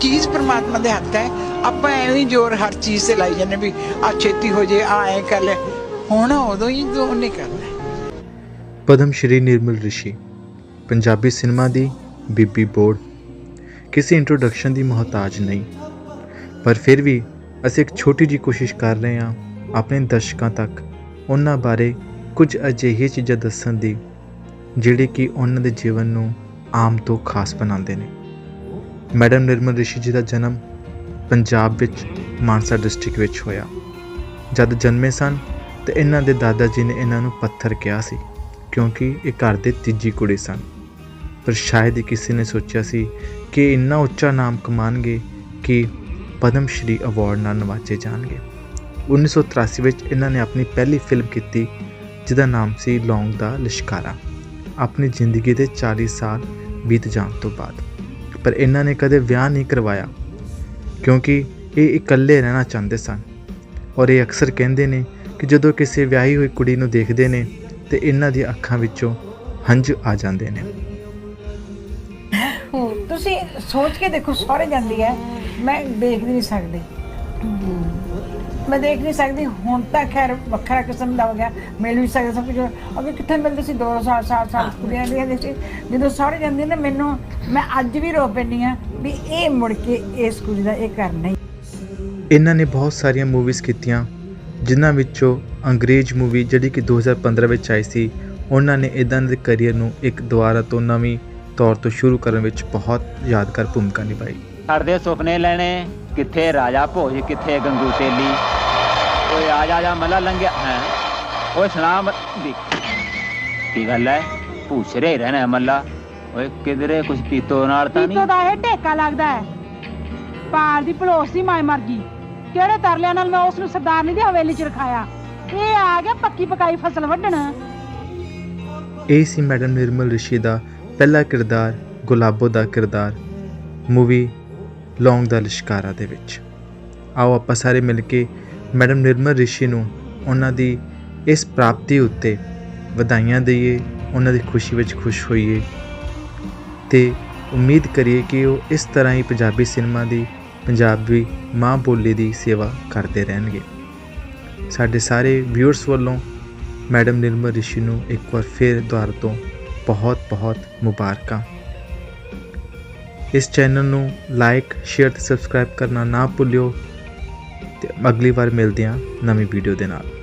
ਚੀਜ਼ ਪ੍ਰਮਾਤਮਾ ਦੇ ਹੱਥ ਹੈ। ਆਪਾਂ ਐਵੇਂ ਹੀ ਜ਼ੋਰ ਹਰ ਚੀਜ਼ ਤੇ ਲਾਈ ਜਾਂਦੇ ਵੀ ਆ ਛੇਤੀ ਹੋ ਜੇ ਆ ਐ ਕਰ ਲੈ। ਹੁਣ ਉਦੋਂ ਹੀ ਜੋ ਉਹਨੇ ਕਰਨਾ ਪਦਮ ਸ਼੍ਰੀ ਨਿਰਮਲ ਰਿਸ਼ੀ, ਪੰਜਾਬੀ ਸਿਨੇਮਾ ਦੀ ਬੀਬੀ ਬੋਰਡ। ਕਿਸੇ ਇੰਟਰੋਡਕਸ਼ਨ ਦੀ ਮੁਹਤਾਜ ਨਹੀਂ। ਪਰ ਫਿਰ ਵੀ ਅਸੀਂ ਇੱਕ ਛੋਟੀ ਜਿਹੀ ਕੋਸ਼ਿਸ਼ ਕਰ ਰਹੇ ਹਾਂ ਆਪਣੇ ਦਰਸ਼ਕਾਂ ਤੱਕ ਉਹਨਾਂ ਬਾਰੇ ਕੁਝ ਅਜਿਹੀਆਂ ਚੀਜ਼ਾਂ ਦੱਸਣ ਦੀ, ਜਿਹੜੇ ਕਿ ਉਹਨਾਂ ਦੇ ਜੀਵਨ ਨੂੰ ਆਮ ਤੋਂ ਖਾਸ ਬਣਾਉਂਦੇ ਨੇ। ਮੈਡਮ ਨਿਰਮਲ ਰਿਸ਼ੀ ਜੀ ਦਾ ਜਨਮ ਪੰਜਾਬ ਵਿੱਚ ਮਾਨਸਾ ਡਿਸਟ੍ਰਿਕਟ ਵਿੱਚ ਹੋਇਆ। ਜਦ ਜਨਮੇ ਸਨ ਤੇ ਇਹਨਾਂ ਦੇ ਦਾਦਾ ਜੀ ਨੇ ਇਹਨਾਂ ਨੂੰ ਪੱਥਰ ਕਿਹਾ ਸੀ, ਕਿਉਂਕਿ ਇਹ ਘਰ ਦੇ ਤੀਜੀ ਕੁੜੀ ਸਨ। ਪਰ ਸ਼ਾਇਦ ਹੀ ਕਿਸੇ ਨੇ ਸੋਚਿਆ ਸੀ ਕਿ ਇੰਨਾ ਉੱਚਾ ਨਾਮ ਕਮਾਣਗੇ ਕਿ ਪਦਮ ਸ਼੍ਰੀ ਅਵਾਰਡ ਨਾਲ ਨਵਾਜੇ ਜਾਣਗੇ। 1983 ਵਿੱਚ ਇਹਨਾਂ ਨੇ ਆਪਣੀ ਪਹਿਲੀ ਫਿਲਮ ਕੀਤੀ, ਜਿਹਦਾ ਨਾਮ ਸੀ ਲੌਂਗ ਦਾ ਲਿਸ਼ਕਾਰਾ। ਆਪਣੀ ਜ਼ਿੰਦਗੀ ਦੇ 40 ਸਾਲ ਬੀਤ ਜਾਣ ਤੋਂ ਬਾਅਦ। ਪਰ ਇਹਨਾਂ ਨੇ ਕਦੇ ਵਿਆਹ ਨਹੀਂ ਕਰਵਾਇਆ, ਕਿਉਂਕਿ ਇਹ ਇਕੱਲੇ ਰਹਿਣਾ ਚਾਹੁੰਦੇ ਸਨ। ਔਰ ਇਹ ਅਕਸਰ ਕਹਿੰਦੇ ਨੇ ਕਿ ਜਦੋਂ ਕਿਸੇ ਵਿਆਹੀ ਹੋਈ ਕੁੜੀ ਨੂੰ ਦੇਖਦੇ ਨੇ, ਤੇ ਇਹਨਾਂ ਦੀਆਂ ਅੱਖਾਂ ਵਿੱਚੋਂ ਹੰਝ ਆ ਜਾਂਦੇ ਨੇ। ਤੁਸੀਂ ਸੋਚ ਕੇ ਦੇਖੋ ਸਾਰੇ ਜਾਂਦੀ ਹੈ। ਮੈਂ ਦੇਖ ਵੀ ਨਹੀਂ ਸਕਦੀ। ਮੈਂ ਦੇਖ ਨਹੀਂ ਸਕਦੀ ਹੁਣ ਤਾਂ ਖੈਰ ਵੱਖਰਾ ਕਿਸਮ ਦਾ ਹੋ ਗਿਆ ਮਿਲ ਵੀ ਸਕਦੇ ਸਭ ਕੁਝ ਅੱਗੇ ਕਿੱਥੇ ਮਿਲਦੇ ਸੀ? 2 ਸਾਲ ਸਾਲ ਸਾਲ ਕੁੜੀਆਂ ਦੀਆਂ ਦੇ ਸੀ। ਜਦੋਂ ਸਾਰੇ ਜਾਂਦੀ ਨੇ ਮੈਨੂੰ ਮੈਂ ਅੱਜ ਵੀ ਰੋ ਪੈਂਦੀ ਆ ਵੀ ਇਹ ਮੁੜ ਕੇ ਇਸ ਕੁੜੀ ਦਾ ਇਹ ਕਰਨਾ ਹੀ ਇਹਨਾਂ ਨੇ ਬਹੁਤ ਸਾਰੀਆਂ ਮੂਵੀਜ਼ ਕੀਤੀਆਂ ਜਿਨ੍ਹਾਂ ਵਿੱਚੋਂ ਅੰਗਰੇਜ਼ ਮੂਵੀ ਜਿਹੜੀ ਕਿ 2015 ਵਿੱਚ ਆਈ ਸੀ ਉਹਨਾਂ ਨੇ ਇਦਾਂ ਦੇ ਕੈਰੀਅਰ ਨੂੰ ਇੱਕ ਦੁਬਾਰਾ ਤੋਂ ਨਵੀਂ ਤੌਰ ਤੋਂ ਸ਼ੁਰੂ ਕਰਨ ਵਿੱਚ ਬਹੁਤ ਯਾਦਗਾਰ ਭੂਮਿਕਾ ਨਿਭਾਈ। ਸਾਡੇ ਸੁਪਨੇ ਲੈਣੇ ਕਿੱਥੇ ਰਾਜਾ ਭੋਜ ਕਿੱਥੇ ਗੰਗੂ ਤੇਲੀ। ਓਏ ਆ ਜਾ ਜਾ ਮੱਲਾ ਲੰਘਿਆ। ਹੈ? ਓਏ ਸੁਣਾ ਦੀ ਕੀ ਗੱਲ ਹੈ ਪੁੱਛਰੇ ਰਹਿਣਾ ਮੱਲਾ। ਓਏ ਕਿਧਰੇ ਕੁਛ ਪੀਤੋ ਨਾਲ ਤਾਂ ਪੀਤੋ ਨਹੀਂ? ਦਾ ਇਹ ਢੇਕਾ ਲੱਗਦਾ ਹੈ ਪਾਲ ਦੀ ਭਲੋਸ ਦੀ ਮਾਈ ਮਰ ਗਈ। ਕਿਹੜੇ ਤਰਲਿਆਂ ਨਾਲ ਮੈਂ ਉਸ ਨੂੰ ਸਰਦਾਰਨੀ ਦੀ ਹਵੇਲੀ 'ਚ ਰਖਾਇਆ? ਇਹ ਆ ਗਿਆ ਪੱਕੀ ਪਕਾਈ ਫਸਲ ਵੱਢਣ। ਇਹ ਸੀ ਮੈਡਮ ਨਿਰਮਲ ਰਿਸ਼ੀ ਦਾ ਪਹਿਲਾ ਕਿਰਦਾਰ ਗੁਲਾਬੋ ਦਾ ਕਿਰਦਾਰ ਮੂਵੀ ਲੌਂਗ ਦਾ ਲਿਸ਼ਕਾਰਾ ਦੇ ਵਿੱਚ। ਆਓ ਆਪਾਂ ਸਾਰੇ ਮਿਲ ਕੇ ਮੈਡਮ ਨਿਰਮਲ ਰਿਸ਼ੀ ਨੂੰ ਉਹਨਾਂ ਦੀ ਇਸ ਪ੍ਰਾਪਤੀ ਉੱਤੇ ਵਧਾਈਆਂ ਦਈਏ, ਉਹਨਾਂ ਦੀ ਖੁਸ਼ੀ ਵਿੱਚ ਖੁਸ਼ ਹੋਈਏ ਤੇ ਉਮੀਦ ਕਰੀਏ ਕਿ ਉਹ ਇਸ ਤਰ੍ਹਾਂ ਹੀ ਪੰਜਾਬੀ ਸਿਨੇਮਾ ਦੀ ਪੰਜਾਬੀ ਮਾਂ ਬੋਲੀ ਦੀ ਸੇਵਾ ਕਰਦੇ ਰਹਿਣਗੇ। ਸਾਡੇ ਸਾਰੇ ਵਿਊਅਰਸ ਵੱਲੋਂ ਮੈਡਮ ਨਿਰਮਲ ਰਿਸ਼ੀ ਨੂੰ ਇੱਕ ਵਾਰ ਫਿਰ ਦੁਆਰਾ ਤੋਂ ਬਹੁਤ ਬਹੁਤ ਮੁਬਾਰਕਾਂ। ਇਸ ਚੈਨਲ ਨੂੰ ਲਾਈਕ ਸ਼ੇਅਰ ਤੇ ਸਬਸਕ੍ਰਾਈਬ ਕਰਨਾ ਨਾ ਭੁੱਲਿਓ। ਤੇ ਅਗਲੀ ਵਾਰ ਮਿਲਦੇ ਹਾਂ ਨਵੀਂ ਵੀਡੀਓ ਦੇ ਨਾਲ।